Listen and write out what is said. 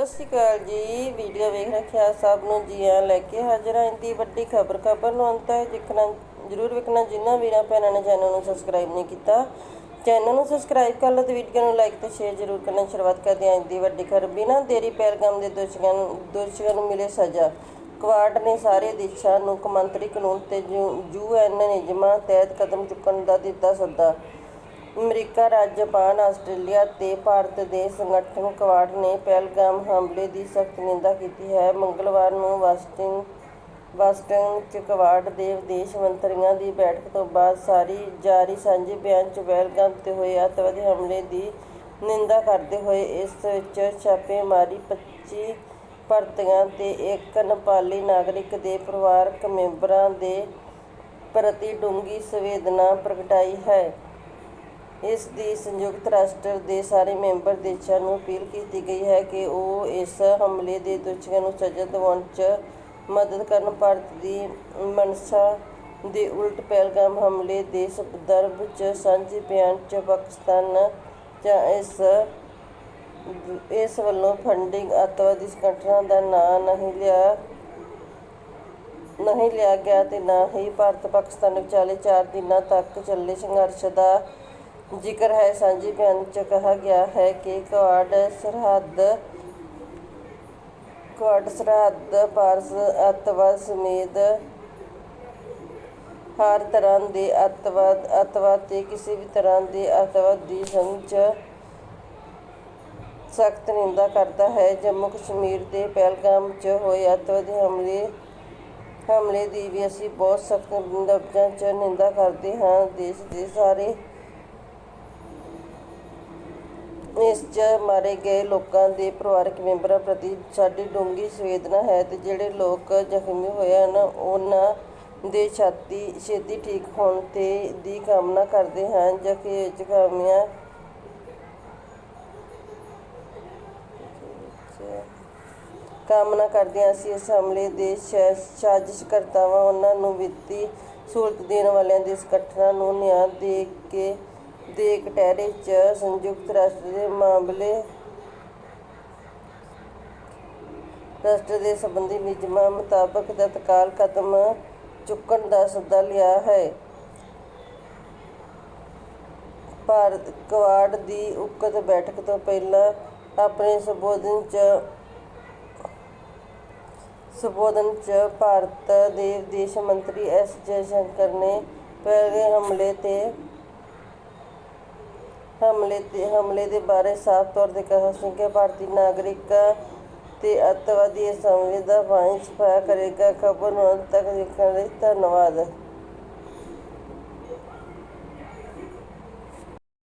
ਸਤਿ ਸ਼੍ਰੀ ਅਕਾਲ ਜੀ। ਵੀਡੀਓ ਵੇਖ ਰੱਖਿਆ ਸਭ ਨੂੰ ਜੀ ਆ ਲੈ ਕੇ ਹਾਜ਼ਰ ਹਾਂ। ਇੰਦੀ ਵੱਡੀ ਖਬਰ ਖਬਰ ਨੂੰ ਅੰਤ ਤੱਕ ਦੇਖਣਾ, ਜਰੂਰ ਵੇਖਣਾ। ਜਿਨ੍ਹਾਂ ਵੀਰਾਂ ਭੈਣਾਂ ਨੇ ਚੈਨਲ ਨੂੰ ਸਬਸਕ੍ਰਾਈਬ ਨਹੀਂ ਕੀਤਾ, ਚੈਨਲ ਨੂੰ ਸਬਸਕ੍ਰਾਈਬ ਕਰ ਲਓ ਤੇ ਵੀਡੀਓ ਨੂੰ ਲਾਈਕ ਤੇ ਸ਼ੇਅਰ ਜਰੂਰ ਕਰਨਾ। ਸ਼ੁਰੂਆਤ ਕਰਦੇ ਹਾਂ ਇੰਦੀ ਵੱਡੀ ਖਬਰ। ਬਿਨਾਂ ਦੇਰੀ ਪਹਿਲਗਾਮ ਦੇ ਦੋਸ਼ੀਆਂ ਨੂੰ ਦੋਸ਼ੀਆਂ ਨੂੰ ਮਿਲੇ ਸਜ਼ਾ। ਕੁਆਡ ਨੇ ਸਾਰੇ ਦੇਸ਼ਾਂ ਨੂੰ ਕੌਮਾਂਤਰੀ ਕਾਨੂੰਨ ਤੇ ਯੂਐਨ ਨਿਯਮਾਂ ਤਹਿਤ ਕਦਮ ਚੁੱਕਣ ਦਾ ਦਿੱਤਾ ਸੱਦਾ। ਅਮਰੀਕਾ ਰਾਜ ਜਾਪਾਨ ਆਸਟ੍ਰੇਲੀਆ ਤੇ ਭਾਰਤ ਦੇ ਸੰਗਠਨ ਕੁਆਡ ਨੇ ਪਹਿਲਗਾਮ ਹਮਲੇ ਦੀ ਸਖਤ ਨਿੰਦਾ ਕੀਤੀ ਹੈ। ਮੰਗਲਵਾਰ ਨੂੰ ਵਾਸ਼ਿੰਗਟਨ ਵਾਸ਼ਿੰਗਟਨ ਚ ਕੁਆਡ ਦੇ ਵਿਦੇਸ਼ ਮੰਤਰੀਆਂ ਦੀ ਬੈਠਕ ਤੋਂ ਬਾਅਦ ਸਾਰੀ ਜਾਰੀ ਸਾਂਝੇ ਬਿਆਨ ਚ ਪਹਿਲਗਾਮ ਤੇ ਹੋਏ ਅੱਤਵਾਦੀ ਹਮਲੇ ਦੀ ਨਿੰਦਾ ਕਰਦੇ ਹੋਏ ਇਸ ਵਿੱਚ ਛਾਪੇਮਾਰੀ 25 ਭਾਰਤੀਆਂ ਤੇ ਇੱਕ ਨੇਪਾਲੀ ਨਾਗਰਿਕ ਦੇ ਪਰਿਵਾਰਕ ਮੈਂਬਰਾਂ ਦੇ ਪ੍ਰਤੀ ਡੂੰਘੀ ਸੰਵੇਦਨਾ ਪ੍ਰਗਟਾਈ ਹੈ। ਇਸ ਦੀ ਸੰਯੁਕਤ ਰਾਸ਼ਟਰ ਦੇ ਸਾਰੇ ਮੈਂਬਰ ਦੇਸ਼ਾਂ ਨੂੰ ਅਪੀਲ ਕੀਤੀ ਗਈ ਹੈ ਕਿ ਉਹ ਇਸ ਹਮਲੇ ਦੇ ਦੋਸ਼ੀਆਂ ਨੂੰ ਸਜ਼ਾ ਦਿਵਾਉਣ 'ਚ ਮਦਦ ਕਰਨ। ਭਾਰਤ ਦੀ ਮਨਸ਼ਾ ਦੇ ਉਲਟ ਪਹਿਲਗਾਮ ਹਮਲੇ ਦੇ ਸੰਦਰਭ 'ਚ ਸਾਂਝੇ ਬਿਆਨ 'ਚ ਪਾਕਿਸਤਾਨ ਜਾਂ ਇਸ ਇਸ ਵੱਲੋਂ ਫੰਡਿੰਗ ਅੱਤਵਾਦੀ ਸੰਗਠਨਾਂ ਦਾ ਨਾਂ ਨਹੀਂ ਲਿਆ ਨਹੀਂ ਲਿਆ ਗਿਆ ਤੇ ਨਾ ਹੀ ਭਾਰਤ ਪਾਕਿਸਤਾਨ ਵਿਚਾਲੇ 4 ਦਿਨਾਂ ਤੱਕ ਚੱਲੇ ਸੰਘਰਸ਼ ਦਾ ਜ਼ਿਕਰ ਹੈ, ਸਾਂਝੀ ਬਿਆਨ 'ਚ ਕਿਹਾ ਗਿਆ ਹੈ ਕਿ ਕੁਆਡ ਸਰਹੱਦ ਕੁਆਡ ਸਰਹੱਦ ਪਾਰਸ ਅੱਤਵਾਦ ਸਮੇਤ ਹਰ ਤਰ੍ਹਾਂ ਦੇ ਅੱਤਵਾਦ ਅੱਤਵਾਦ ਤੇ ਕਿਸੇ ਵੀ ਤਰ੍ਹਾਂ ਦੇ ਅੱਤਵਾਦ ਦੀ ਸੰਚ ਸਖਤ ਨਿੰਦਾ ਕਰਦਾ ਹੈ। ਜੰਮੂ ਕਸ਼ਮੀਰ ਦੇ ਪਹਿਲਗਾਮ 'ਚ ਹੋਏ ਅੱਤਵਾਦੀ ਹਮਲੇ ਹਮਲੇ ਦੀ ਵੀ ਅਸੀਂ ਬਹੁਤ ਸਖਤ ਲਫ਼ਜ਼ਾਂ 'ਚ ਨਿੰਦਾ ਕਰਦੇ ਹਾਂ। ਦੇਸ਼ ਦੇ ਸਾਰੇ ਇਸ 'ਚ ਮਾਰੇ ਗਏ ਲੋਕਾਂ ਦੇ ਪਰਿਵਾਰਕ ਮੈਂਬਰਾਂ ਪ੍ਰਤੀ ਸਾਡੀ ਡੂੰਘੀ ਸੰਵੇਦਨਾ ਹੈ ਤੇ ਜਿਹੜੇ ਲੋਕ ਜ਼ਖਮੀ ਹੋਏ ਹਨ, ਉਹਨਾਂ ਦੇ ਛਾਤੀ ਛੇਤੀ ਠੀਕ ਹੋਣ ਤੇ ਦੀ ਕਾਮਨਾ ਕਰਦੇ ਹਾਂ ਜਖੇ ਜ਼ਖਮੀਆਂ ਕਾਮਨਾ ਕਰਦੇ ਹਾਂ ਅਸੀਂ ਇਸ ਹਮਲੇ ਦੇ ਸਾਜ਼ਿਸ਼ਕਰਤਾਵਾਂ ਉਹਨਾਂ ਨੂੰ ਵਿੱਤੀ ਸਹੂਲਤ ਦੇਣ ਵਾਲਿਆਂ ਦੇ ਸੰਗਠਨਾਂ ਨੂੰ ਨਿਆਂ ਦੇ ਕੇ ਦੇ ਕਟਹਿਰੇ 'ਚ ਸੰਯੁਕਤ ਰਾਸ਼ਟਰ ਦੇ ਮਾਮਲੇ ਰਾਸ਼ਟਰ ਦੇ ਸੰਬੰਧੀ ਨਿਯਮਾਂ ਮੁਤਾਬਕ ਤਤਕਾਲ ਕਦਮ ਚੁੱਕਣ ਦਾ ਸੱਦਾ ਲਿਆ ਹੈ। ਭਾਰਤ ਕੁਆਡ ਦੀ ਉਕਤ ਬੈਠਕ ਤੋਂ ਪਹਿਲਾਂ ਆਪਣੇ ਸੰਬੋਧਨ 'ਚ ਸੰਬੋਧਨ 'ਚ ਭਾਰਤ ਦੇ ਵਿਦੇਸ਼ ਮੰਤਰੀ ਐਸ ਜੈਸ਼ੰਕਰ ਨੇ ਪਹਿਲੇ ਹਮਲੇ ਤੇ ਹਮਲੇ ਦੇ ਹਮਲੇ ਦੇ ਬਾਰੇ ਸਾਫ਼ ਤੌਰ ਤੇ ਕਿਹਾ ਸੀ ਕਿ ਭਾਰਤੀ ਨਾਗਰਿਕ ਤੇ ਅੱਤਵਾਦੀ ਇਸ ਹਮਲੇ ਦਾ ਵਾਂਝ ਸਫਾਇਆ ਕਰੇਗਾ। ਖਬਰ ਨੂੰ ਅੰਤ ਤੱਕ ਦੇਖਣ ਲਈ ਧੰਨਵਾਦ।